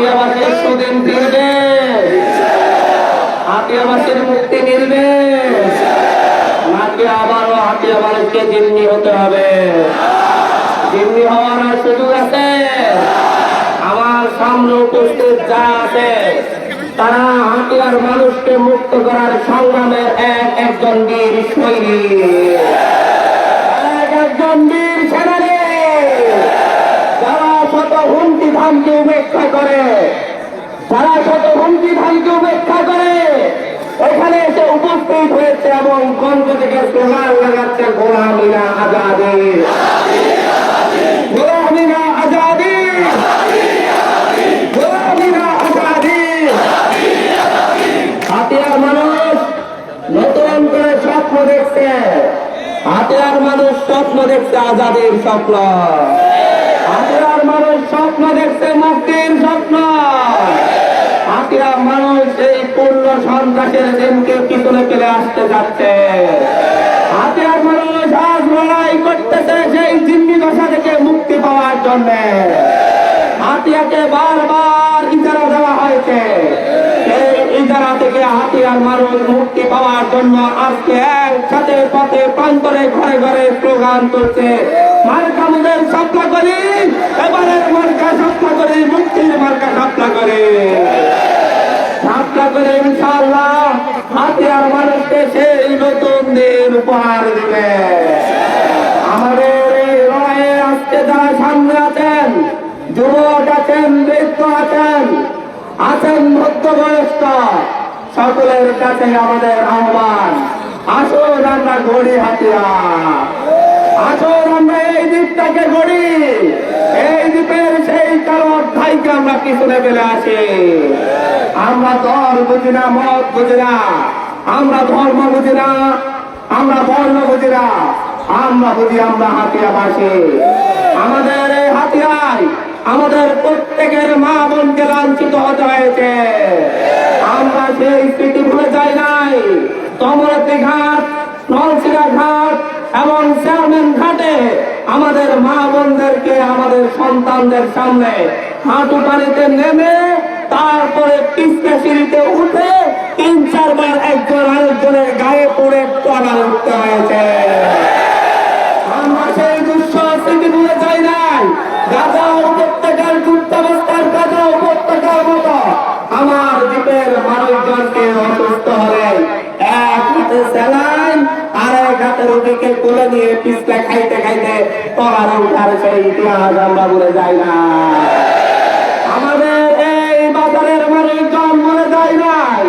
আটিয়াবাসীর সুদিন ফিরবে আটিয়াবাসীর মুক্তি মিলবে নাকি আবারও আটিয়াবাসীকে জিম্মি হতে হবে। জিম্মি হওয়ার সুযোগ আছে। আমার সামনে উপস্থিত যা আছে, তারা হাতিয়ার মানুষকে মুক্ত করার সংগ্রামের এক একজন বীর শৈলী ধামকে উপেক্ষা করে। যারা শত হুমকি ধামকে উপেক্ষা করে, এখানে এসে উপস্থিত হয়েছে এবং কণ্ঠ থেকে স্লোগান লাগাচ্ছে গোলামিনা আজাদি। গোলামিনা আজাদি। গোলামিনা আজাদি। হাতিয়ার মানুষ নতুন করে স্বপ্ন দেখছে। হাতিয়ার মানুষ স্বপ্ন দেখছে আজাদের স্বপ্ন। স্বপ্ন দেখছে মুক্তির স্বপ্ন। মানুষ এই পূর্ণ সন্ত্রাসের দিনকে পিছনে ফেলে আসতে যাচ্ছে। হাতিয়ার মানুষ আজ লড়াই করতেছে সেই জিম্মি দশা থেকে মুক্তি পাওয়ার জন্য হাতিয়াকে বারবার ইজারা দেওয়া হয়েছে এই ইজারা হাতিয়ার মানুষ মুক্তি পাওয়ার জন্য আজকে একসাথে পথে প্রান্তরে ঘরে ঘরে স্লোগান তুলছে। মার্কা মুদের সাপলা করি মার্কা সাপলা করি, মুক্তির মার্কা সাপলা করে। আছেন, যুবক আছেন আছেন আছেন মধ্যবয়স্ক সকলের কাছে আমাদের আহ্বান। আসুন আমরা গড়ি হাতিয়া। আসুন আমরা এই দ্বীপটাকে গড়ি এই দ্বীপের সেই কারও অধ্যায়কে আমরা পিছনে ফেলে আসি? আমরা দল বুঝি না, মত বুঝি না। আমরা ধর্ম বুঝি না, আমরা বর্ণ বুঝি না। আমরা বুঝি আমরা হাতিয়া হাতিয়াবাসী। আমাদের এই হাতিয়ায় আমাদের প্রত্যেকের মা বোনকে লাঞ্ছিত হতে হয়েছে। আমরা সেই স্মৃতি ভুলে যাই নাই। তমরতি ঘাট নলসিরা ঘাট এবং চেয়ারম্যান ঘাটে আমাদের মা বোনদেরকে, আমাদের সন্তানদের সামনে হাঁটু পানিতে নেমে তারপরে পিছনে সিঁড়িতে উঠে তিন, চারবার একজন আরেকজনের গায়ে পড়ে পড়া উঠতে হয়েছে। রোগীকে তুলে নিয়ে পিছলে খাইতে খাইতে পড়ার উঠার সেই ইতিহাস আমরা ভুলে যাই না। আমাদের এই বাজারের যায় নাই।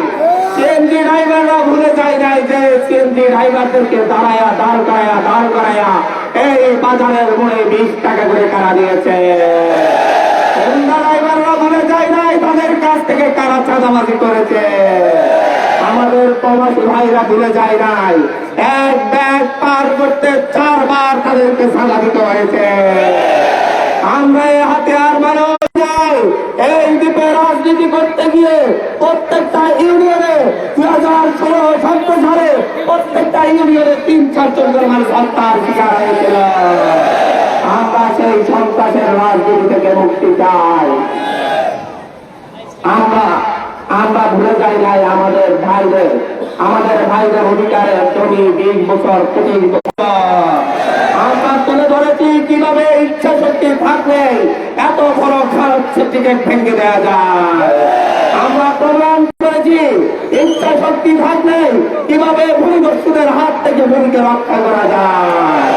সিএনজি ড্রাইভাররা ভুলে যায় নাই যে সিএনজি ড্রাইভারদেরকে দাঁড়ায়া, দাঁড় দাঁড় এই বাজারের বিশ টাকা করে কারা দিয়েছে? ড্রাইভাররা ভুলে যায় নাই, তাদের কাছ থেকে কারা চাঁদাবাজি করেছে? আমাদের প্রবাসী ভাইরা ভুলে যায় নাই। এক ব্যাগ পার করতে চারবার তাদেরকে সাজা দিতে হয়েছে। আমরা এই হাতিয়ার মানুষ চাই। এই দ্বীপে রাজনীতি করতে গিয়ে প্রত্যেকটা ইউনিয়নে দুই হাজার ষোলো সতেরো সালে প্রত্যেকটা ইউনিয়নে তিন চারজন করে মানুষ হত্যার শিকার হয়েছিল। আমরা সেই সন্ত্রাসের রাজনীতি থেকে মুক্তি চাই আমরা আমরা ভুলে যাই নাই আমাদের ভাইদের আমাদের ভাইদের অধিকারের জমি বিশ বছর পঁচিশ আমরা তুলে ধরেছি কীভাবে ইচ্ছা শক্তি থাকলে এত বড় খারাপ টিকিট ভেঙে দেওয়া যায়। আমরা প্রমাণ করেছি, ইচ্ছা শক্তি থাকলে কীভাবে ভূমিদস্যুদের হাত থেকে ভূমিকে রক্ষা করা যায়।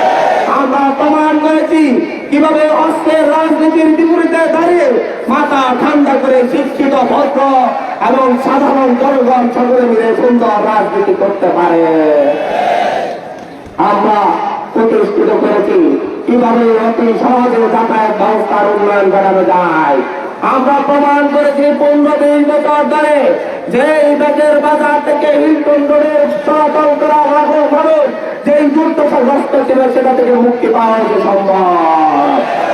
আমরা প্রমাণ করেছি কীভাবে অস্ত্রের রাজনীতির বিপরীতে দাঁড়িয়ে মাথা ঠান্ডা করে শিক্ষিত ভদ্র এবং সাধারণ জনগণ সকলে মিলে সুন্দর রাজনীতি করতে পারে। আমরা প্রতিষ্ঠিত করেছি কীভাবে অতি সহজে যাতায়াত ব্যবস্থার উন্নয়ন করানো যায়। আমরা প্রমাণ করেছি পনেরো বিশ বছর ধরে যে ব্যাগের বাজার থেকে হিলটন রোডের চলাচল করা লাখো মানুষ যে দুর্দশাগ্রস্ত ছিল সেটা থেকে মুক্তি পাওয়া সম্ভব।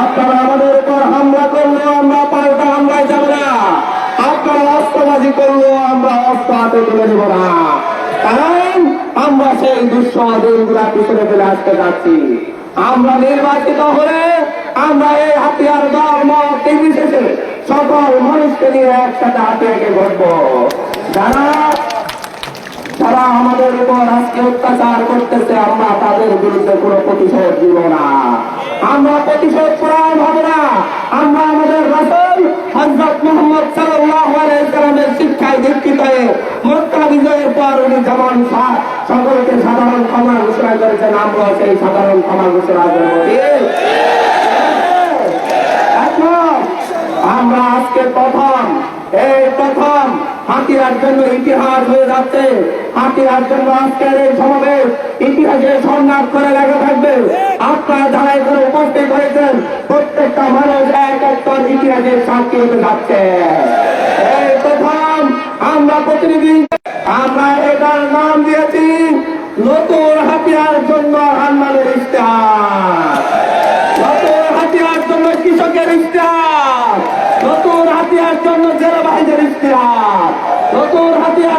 আপনারা আমাদের উপর হামলা করলেও আমরা পাল্টা হামলায় যাব না। আপনারা অস্ত্রবাজি করলেও আমরা অস্ত্র হাতে তুলে নেব না। কারণ আমরা সেই দুঃসহ দিনগুলা পিছনে ফেলে আসতে যাচ্ছি। আমরা নির্বাচিত হলে আমরা এই হাতিয়ার মত নির্বিশেষে সকল মানুষকে নিয়ে একসাথে হাতে এগিয়ে ঘটবো। যারা যারা আমাদের উপর আজকে অত্যাচার করতেছে, আমরা তাদের বিরুদ্ধে কোনো প্রতিশোধ দিব না। আমরা প্রতিশোধ পরায়ণ হব না। আমরা আমাদের রাসূল হযরত মুহাম্মদ আলাইহি শিক্ষায় দীক্ষিত হয়ে মক্কা বিজয়ের পর উনি যেমন সকলকে সাধারণ ক্ষমা ঘোষণা করেছেন আমরা সেই সাধারণ ক্ষমা ঘোষণা করব। আমরা আজকে প্রথম, এই প্রথম হাতিয়ার জন্য ইতিহাস হয়ে যাচ্ছে। হাতিয়ার জন্য আজকের এই সমাবেশ ইতিহাসে সংঘাত করে লেগে থাকবে। আপনারা যারা এখানে উপস্থিত হয়েছেন, প্রত্যেকটা মানুষ এক একটার ইতিহাসের সাক্ষী হতে যাচ্ছে। প্রথম আমরা প্রতিনিধি, আমরা এটার নাম দিয়েছি, নতুন হাতিয়ার জন্য আহ্বানের ইশতেহার।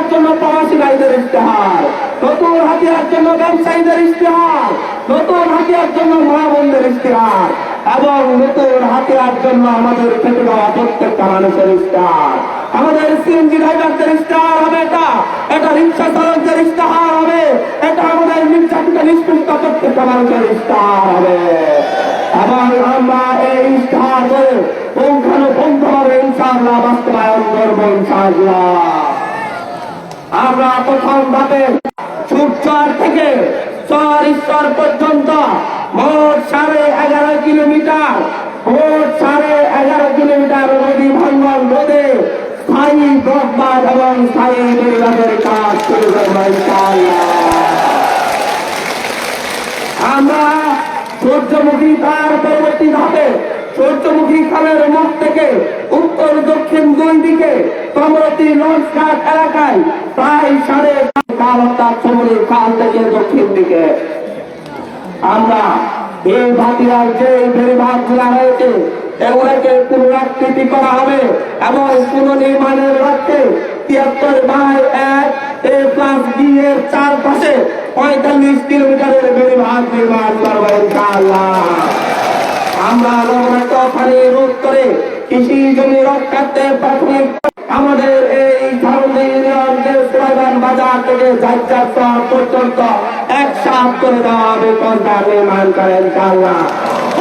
হাতিয়ার জন্য প্রবাসী ভাইদের ইশতেহার। নতুন হাতিয়ার জন্য ব্যবসায়ীদের ইশতেহার। নতুন হাতিয়ার জন্য মা বোনদের ইশতেহার। এবং নতুন হাতিয়ার জন্য আমাদের খেতে দেওয়া প্রত্যেকটা মানুষের ইশতেহার। আমাদের সিএনজি ড্রাইভারদের ইশতেহার হবে এটা। এটা রিক্সা চালকদের ইশতেহার হবে। এটা আমাদের নির্যাতিত নিষ্পৃষ্ট প্রত্যেকটা মানুষের ইশতেহার হবে। এবং আমরা এই ইশতেহার করে পুঙ্খানুপুঙ্খভাবে ইনশাআল্লাহ বাস্তবায়ন করব ইনশাআল্লাহ। আমরা প্রথম ধাপে সুরচর থেকে চর ঈশ্বর পর্যন্ত মোট সাড়ে এগারো কিলোমিটার, মোট সাড়ে এগারো কিলোমিটার নদী ভাঙ্গন রোদে স্থায়ী ব্রহ্মাদ এবং স্থায়ী নির্বাচনের কাজ শুরু করব ইনশাআল্লাহ। আমরা সূর্যমুখী তার পরবর্তী ধাপে সূর্যমুখী খালের মুখ থেকে উত্তর দক্ষিণ দুই দিকে কমরতি লঞ্চঘাট এলাকায় প্রায় সাড়ে কাল খাল থেকে দক্ষিণ দিকে। আমরা এই ভাটিয়ার যে বেড়িভাগ রয়েছে, এগুলোকে পুনরাকৃতি করা হবে এবং পুনর্নির্মাণের লক্ষ্যে তিয়াত্তর বাই এক এ প্লাস এর চারপাশে পঁয়তাল্লিশ কিলোমিটারের বেড়িভাগ নির্মাণ করব আমরা লবণাক্ত পানি করে কৃষি জমি রক্ষার্থে প্রাথমিক আমাদের এই ধারণী বাজার থেকে যাত্রা স্তর পর্যন্ত একসাথ করে দেওয়া হবে নির্মাণ করেন, ইনশাআল্লাহ।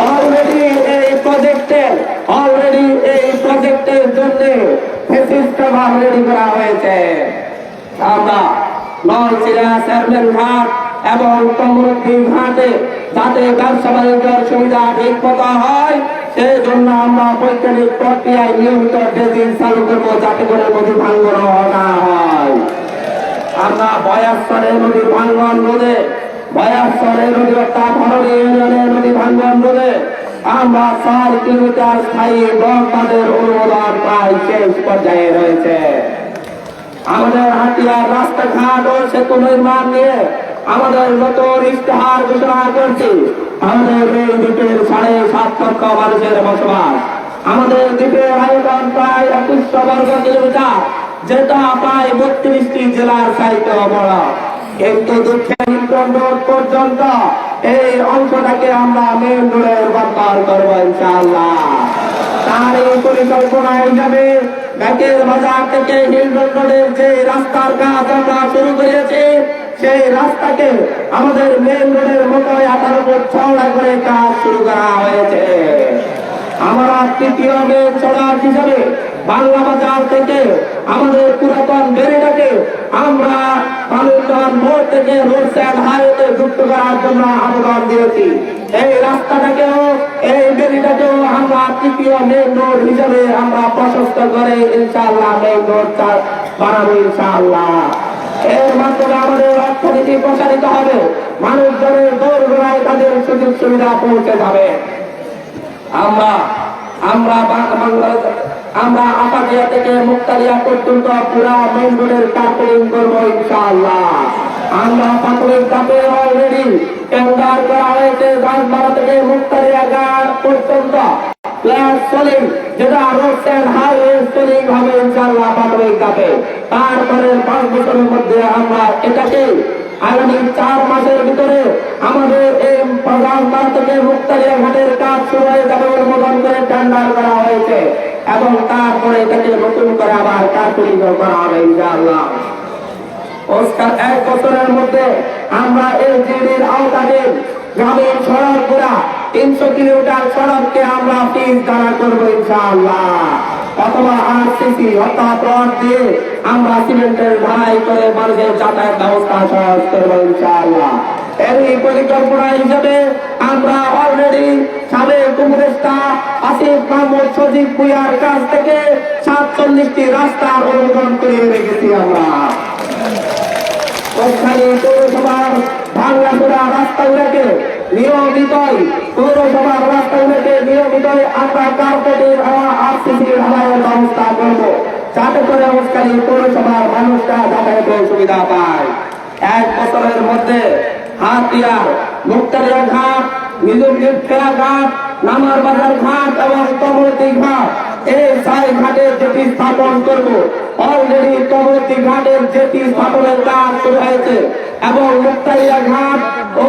অলরেডি এই প্রজেক্টের অলরেডি এই প্রজেক্টের জন্য ফেসিস প্রভাব রেডি করা হয়েছে। আমরা নলচিরা চেয়ারম্যান ঘাট এবং কমরদ্দি ঘাটে যাতে ব্যবসা বাণিজ্যের সুবিধা ঠিক মতো হয়, সেই জন্য আমরা বৈজ্ঞানিক প্রক্রিয়ায় নিয়মিত ড্রেজিং চালু করব যাতে করে নদী ভাঙ্গন না হয়। আমরা বয়াস্তরের নদী ভাঙ্গন রোধে বয়াস্তরের নদী অর্থাৎ হরণী ইউনিয়নের নদী ভাঙ্গন রোধে, আমরা চার কিলোমিটার স্থায়ী ব্লকবাদের অনুমোদন প্রায় শেষ পর্যায়ে রয়েছে। আমাদের হাতিয়ার রাস্তাঘাট ও সেতু নির্মাণ নিয়ে আমাদের নতুন ইশতেহার ঘোষণা করছি। আমাদের এই দ্বীপের সাড়ে সাত লক্ষ মানুষের বসবাস। আমাদের দ্বীপের আয়তন প্রায় একুশশো বর্গ কিলোমিটার, যেটা প্রায় বত্রিশটি জেলার সাহিত্য বড়। কিন্তু দুঃখের পর্যন্ত এই অংশটাকে আমরা মেন রোডে রূপান্তর করব ইনশাআল্লাহ। তার এই পরিকল্পনা হিসাবে ব্যাকের বাজার থেকে হিলডন রোডের যে রাস্তার কাজ আমরা শুরু করেছি সেই রাস্তাকে আমাদের মেন রোডের মতো আঠারো ফুট চওড়া করে কাজ শুরু করা হয়েছে। আমরা তৃতীয় মেন সড়ক হিসাবে বাংলা বাজার থেকে আমাদের পুরাতন বেড়েটাকে আমরা বালুরঘাট মোড় থেকে রোড সাইড হাইওয়ে যুক্ত করার জন্য আবেদন দিয়েছি। এই রাস্তাটাকেও, এই বেরিটাকেও আমরা তৃতীয় মেন রোড হিসাবে আমরা প্রশস্ত করে ইনশাআল্লাহ মেন রোড বানাবো ইনশাআল্লাহ। এর মাধ্যমে আমাদের অর্থনীতি প্রসারিত হবে। মানুষজনের দৌড় গোড়ায় তাদের সুযোগ সুবিধা পৌঁছে যাবে। আমরা আমরা বাংলাদেশ, আমরা আপাতিয়া থেকে মুক্তালিয়া পর্যন্ত পুরা মেন রোডের কাপড়িং করব ইনশাআল্লাহ। আমরা প্রাথমিক কাপে অলরেডি টেন্ডার করা হয়েছে রাজবাড়া থেকে মুক্তালিয়া ঘাট পর্যন্ত। প্লাস সোলিং যেটা রোড হাইওয়ে সোলিং হবে ইনশাআল্লাহ প্রাথমিক কাপে তারপরে পাঁচ বছরের মধ্যে আমরা এটাকে আগামী চার মাসের ভিতরে আমাদের এই প্রধান থেকে মুক্তালিয়া ঘাটের কাজ শুরু হয়ে যাবে অনুমোদন করে টেন্ডার করা হয়েছে। এবং তারপরে এটাকে নতুন করে আবার কার্যকরী করা হবে, ইনশাআল্লাহ। ওস্কার এক বছরের মধ্যে আমরা এই জিডির আওতাধীন গ্রামীণ সড়ক পুরা তিনশো কিলোমিটার সড়ককে আমরা পিস দ্বারা করব, ইনশাআল্লাহ। অথবা আরসিসি অর্থাৎ রড দিয়ে আমরা সিমেন্টের ঢালাই করে মানুষের যাতায়াত ব্যবস্থা সহজ করব ইনশাআল্লাহ। এরই পরিকল্পনা হিসেবে আমরা অলরেডি সাবেক উপদেষ্টা আসিফ মাহমুদ সজিব কাছ থেকে সাতচল্লিশটি রাস্তার অনুমোদন করে রেখেছি আমরা। পৌরসভার ভাঙ্গাচোরা রাস্তাগুলোকে নিয়মিতই পৌরসভার রাস্তাগুলোকে নিয়মিতই আমরা কার্পেটের আরসিসি ঢালাইয়ের ব্যবস্থা করব যাতে করে ওখানে পৌরসভার মানুষরা যাতায়াতের সুবিধা পায় এক বছরের মধ্যে হাতিয়ার মুক্তারিয়া ঘাট নিজুমজির খেলা ঘাট নামার বাজার ঘাট এবং কমলতি ঘাট এই চার ঘাটের যেটি স্থাপন করব। অলরেডি কমলতি ঘাটের যেটি স্থাপনের কাজ শুরু হয়েছে। এবং মুক্তারিয়া ঘাট ও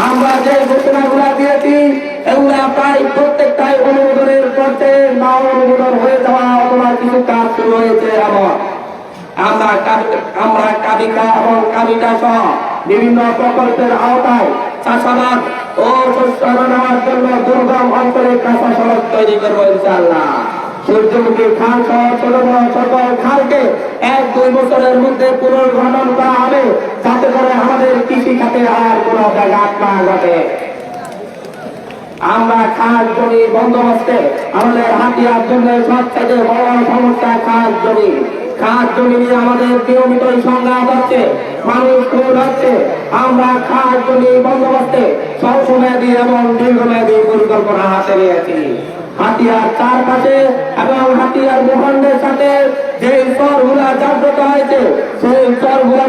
আমরা যে ঘোষণাগুলো দিয়েছি, এগুলা প্রায় প্রত্যেকটাই অনুমোদনের করতে না অনুমোদন হয়ে যাওয়া অথবা কিছু কাজ শুরু হয়েছে আমরা আমরা কাবিকা এবং কাবিকা সহ বিভিন্ন প্রকল্পের আওতায় চাষাবাদ ও শস্য জন্য দুর্গম অঞ্চলে কাঁচা সড়ক তৈরি করব ইনশাল্লাহ সূর্যমুখী খাল সহ ছোট বড় সকল খালকে এক দুই বছরের মধ্যে পুনর্গঠন করা হবে। যাতে করে আমাদের কৃষি খাতে আর কোনো ব্যাঘাত না ঘটে। আমরা খাস জমি বন্দোবস্তে আমাদের হাতিয়ার জন্য সব থেকে বড় সমস্যা খাস জমি। খাস জমি নিয়ে আমাদের নিয়মিত সংঘাত হচ্ছে, মানুষ খুন হচ্ছে। আমরা খাস জমি বন্দোবস্তে স্বল্পমেয়াদী এবং দীর্ঘমেয়াদী পরিকল্পনা হাতে নিয়েছি। হাতিয়ার চারপাশে এবং হাতিয়ার সাথে যে জাগ্রত হয়েছে, সেই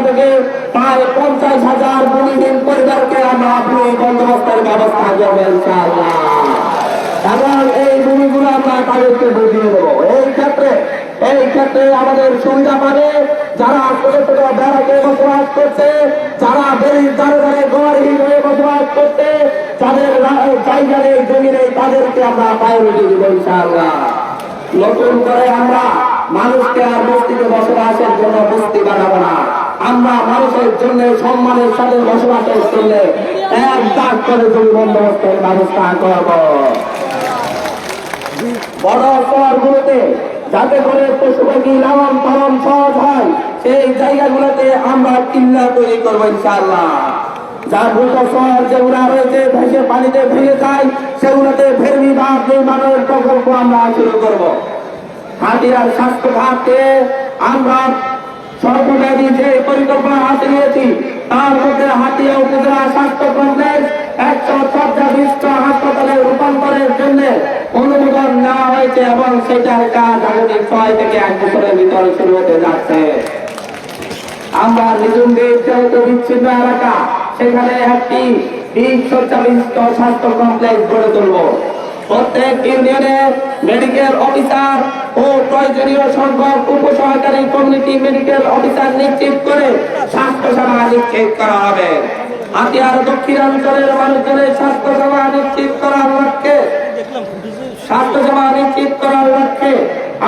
থেকে প্রায় পঞ্চাশ হাজার পরিবারকে আমরা আপনি বন্দোবস্তের ব্যবস্থা। এবং এই ভূমিগুলো আমরা তাদেরকে বুঝিয়ে দেবো এই ক্ষেত্রে এই ক্ষেত্রে আমাদের সুবিধা পাবে যারা ছোট ছোট বসবাস করছে, যারা দ্বারে দ্বারে ঘরহীন হয়ে বসবাস করছে যাদের রা- জায়গা নেই তাদেরকে আমরা প্রায়োরিটি ইনশাআল্লাহ। নতুন করে আমরা মানুষকে আর বস্তিতে বসবাসের জন্য বস্তি বানাবো না। আমরা মানুষের জন্য সম্মানের সাথে বসবাসের জন্য এক দাগ করে জমি বন্দোবস্তের ব্যবস্থা করব। বড় শহরগুলোতে যাতে করে পশু পাখি লালন পালন সহজ হয়, সেই জায়গাগুলোতে আমরা কিল্লা তৈরি করব ইনশাআল্লাহ। যার দ্রুত শহর যেগুলো রয়েছে, ভেসে পানিতে ভেঙে যায়, সেগুলোতে ভেরমি বাঁধ নির্মাণের প্রকল্প আমরা শুরু করব। হাতিয়ার স্বাস্থ্য ঘাটকে আমরা সর্বব্যাপী যে পরিকল্পনা হাতে নিয়েছি, তার মধ্যে হাতিয়া উপজেলা স্বাস্থ্য কমপ্লেক্স একশো শয্যা বিশিষ্ট হাসপাতালে রূপান্তরের জন্য অনুমোদন নেওয়া হয়েছে এবং সেটার কাজ আগামী ছয় থেকে এক বছরের ভিতরে শুরু হতে যাচ্ছে। আমরা নিজুমদের যেহেতু বিচ্ছিন্ন এলাকা সেখানে একটি শয্যা বিশিষ্ট স্বাস্থ্য কমপ্লেক্স গড়ে তুলব। প্রত্যেক ইউনিয়নে মেডিকেল অফিসার ও প্রয়োজনীয় সংখ্যক উপসহকারী কমিউনিটি মেডিকেল অফিসার নিশ্চিত করে স্বাস্থ্য সেবা নিশ্চিত করা হবে। হাতিয়ার দক্ষিণাঞ্চলের মানুষজনের স্বাস্থ্য সেবা নিশ্চিত করার লক্ষ্যে স্বাস্থ্য সেবা নিশ্চিত করার লক্ষ্যে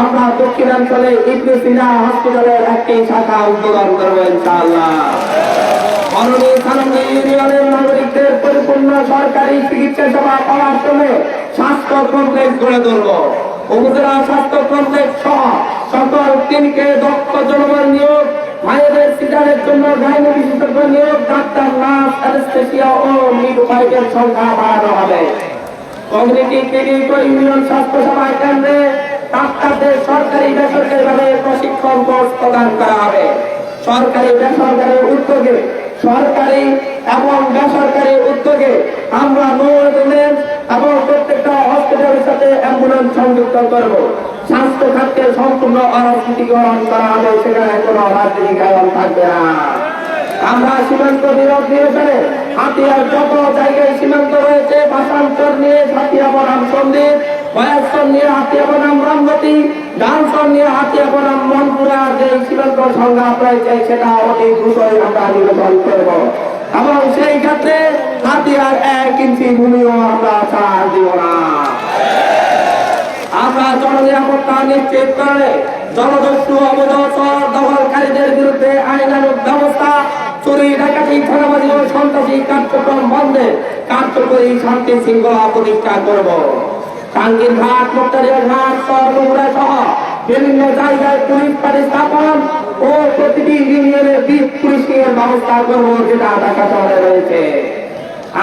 আমরা দক্ষিণাঞ্চলে ইবনে সিনা হসপিটালের একটি শাখা উদ্বোধন করব ইনশাআল্লাহ। স্বাস্থ্য কমপ্লেক্স গড়ে ও মিডওয়াইফের সংখ্যা বাড়ানো হবে। কমিউনিটি স্বাস্থ্য সেবা কেন্দ্রে ডাক্তারদের সরকারি বেসরকারি ভাবে প্রশিক্ষণ প্রদান করা সরকারি বেসরকারি উদ্যোগে সরকারি এবং বেসরকারি উদ্যোগে আমরা নো অ্যাম্বুলেন্স এবং প্রত্যেকটা হসপিটালের সাথে অ্যাম্বুলেন্স সংযুক্ত করব। স্বাস্থ্য খাতকে সম্পূর্ণ অরাজনীতিকরণ করা হবে, সেখানে কোনো রাজনীতিকরণ থাকবে না। আমরা সীমান্ত বিরোধ নিরসনে হাতিয়ার যত জায়গায় সীমান্ত রয়েছে ভাষান্তর নিয়ে হাতিয়া বনাম সন্দ্বীপ বয়াসন নিয়ে হাতিয়া বনাম রামগতি ডানসন বিরুদ্ধে আইনানুক ব্যবস্থা, চুরি, ডাকাতি থানাবাজি ও সন্ত্রাসী কার্যক্রম বন্ধে কার্যকরী শান্তি শৃঙ্খলা প্রতিষ্ঠা করব। টাঙ্গির ঘাট মুক্তারিয়া ঘাট সর্বগুড়া সহ বিভিন্ন জায়গায় পুলিশ পাড়ি স্থাপন ও প্রতিটি ইউনিয়নে বিশ পুলিশের ব্যবস্থা করব যেটা ঢাকা শহরে রয়েছে।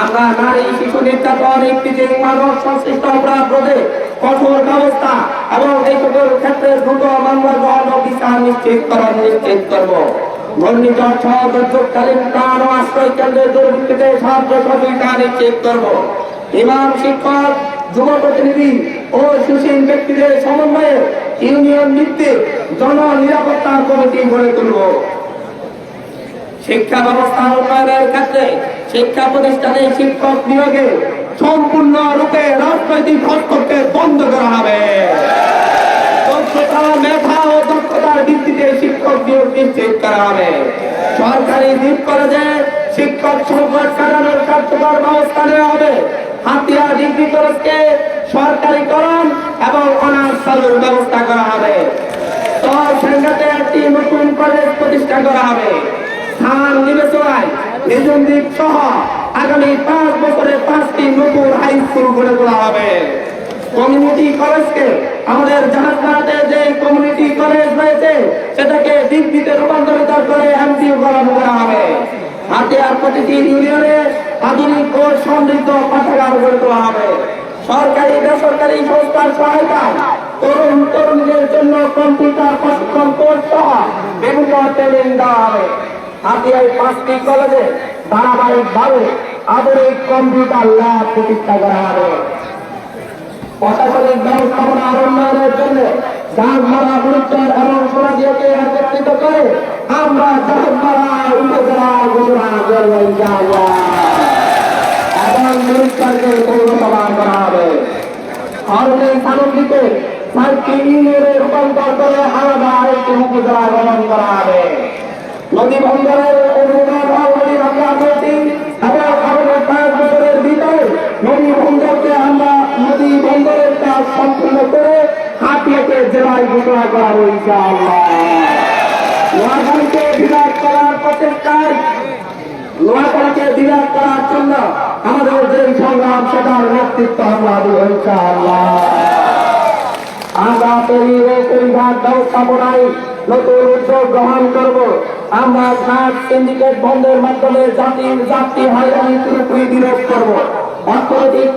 আমরা নারী শিশু নির্যাতন ইত্যাদি মানব সংশ্লিষ্ট অপরাধ রোধে কঠোর ব্যবস্থা এবং এই সকল ক্ষেত্রে দ্রুত মামলা গ্রহণ ও বিচার নিশ্চিতকরণ নিশ্চিত করব। ঘূর্ণিঝড় সহ দুর্যোগকালীন প্রাণ ও আশ্রয় কেন্দ্রের দুর্বৃত্তিতে সাহায্য সহযোগিতা নিশ্চিত করব। ইমাম শিক্ষক যুব প্রতিনিধি ও সুশীল ব্যক্তিদের সমন্বয়ে ইউনিয়ন ভিত্তিক জন নিরাপত্তা কমিটি গড়ে তুলব। শিক্ষা ব্যবস্থা উন্নয়নের ক্ষেত্রে শিক্ষা প্রতিষ্ঠানে শিক্ষক নিয়োগে সম্পূর্ণ রূপে রাজনৈতিক হস্তক্ষেপ বন্ধ করা হবে। দক্ষতা, মেধা ও দক্ষতার ভিত্তিতে শিক্ষক নিয়োগ নিশ্চিত করা হবে। সরকারি দ্বীপ কলেজে শিক্ষক সংকট কাটানোর কার্যকর ব্যবস্থা নেওয়া হবে হাতিয়া ডিগ্রি কলেজকে সরকারিকরণ এবং অনার্স চালুর ব্যবস্থা করা হবে। সংঘাতে একটি নতুন কলেজ প্রতিষ্ঠা করা হবে। স্থান বিবেচনায় নিজন দ্বীপ সহ আগামী পাঁচ বছরে পাঁচটি নতুন হাই স্কুল গড়ে তোলা হবে। কমিউনিটি কলেজকে আমাদের জাহাজঘাটে যে কমিউনিটি কলেজ রয়েছে, সেটাকে ডিগ্রিতে রূপান্তরিত করে এমপিও করা হবে। হাতিয়ার প্রতিটি ইউনিয়নে আধুনিক ও সমৃদ্ধ পাঠাগার গড়ে তোলা হবে। সরকারি, বেসরকারি সংস্থার সহায়তায় তরুণ তরুণীদের জন্য কম্পিউটার প্রশিক্ষণ কোর্স সহ বিভিন্ন ট্রেনিং দেওয়া হবে। হাতিয়ায় পাঁচটি কলেজে ধারাবাহিকভাবে আধুনিক কম্পিউটার ল্যাব প্রতিষ্ঠা করা হবে। প্রশাসনিক ব্যবস্থাপনার উন্নয়নের জন্য জাহাজমারা গুরুত্বর এবং সমাজকে একত্রিত করে আমরা জাহাজমারা উপজেলা ঘোষণা করব, ইনশাআল্লাহ। এবং মিনিস্টারকে পৌরসভা করা হবে। ভারতে সানন্দিতে সাতটি ইউনিয়নে রূপান্তর করে আলাদা আরেকটি উপজেলা গঠন করা হবে। নদী বন্দরের অনুদান অলরেডি আমরা পেয়েছি এবং আমাদের পাঁচ বছরের ভিতরে নদী বন্দরকে আমরা নদী বন্দরের কাজ সম্পূর্ণ করে হাতিয়াকে জেলায় ঘোষণা করা হবে ইনশাআল্লাহ। নোয়াখালীকে আমাদের যে সংগ্রাম, সেটার নেতৃত্ব আমরা দিব আমরা তৈরি ও পরিবার ব্যবস্থাপনায় নতুন উদ্যোগ গ্রহণ করব। আমরা ঘাট সিন্ডিকেট বন্ধের মাধ্যমে জাতির জাতি হয়রানি পুরোপুরি বিরোধ করব। অর্থনৈতিক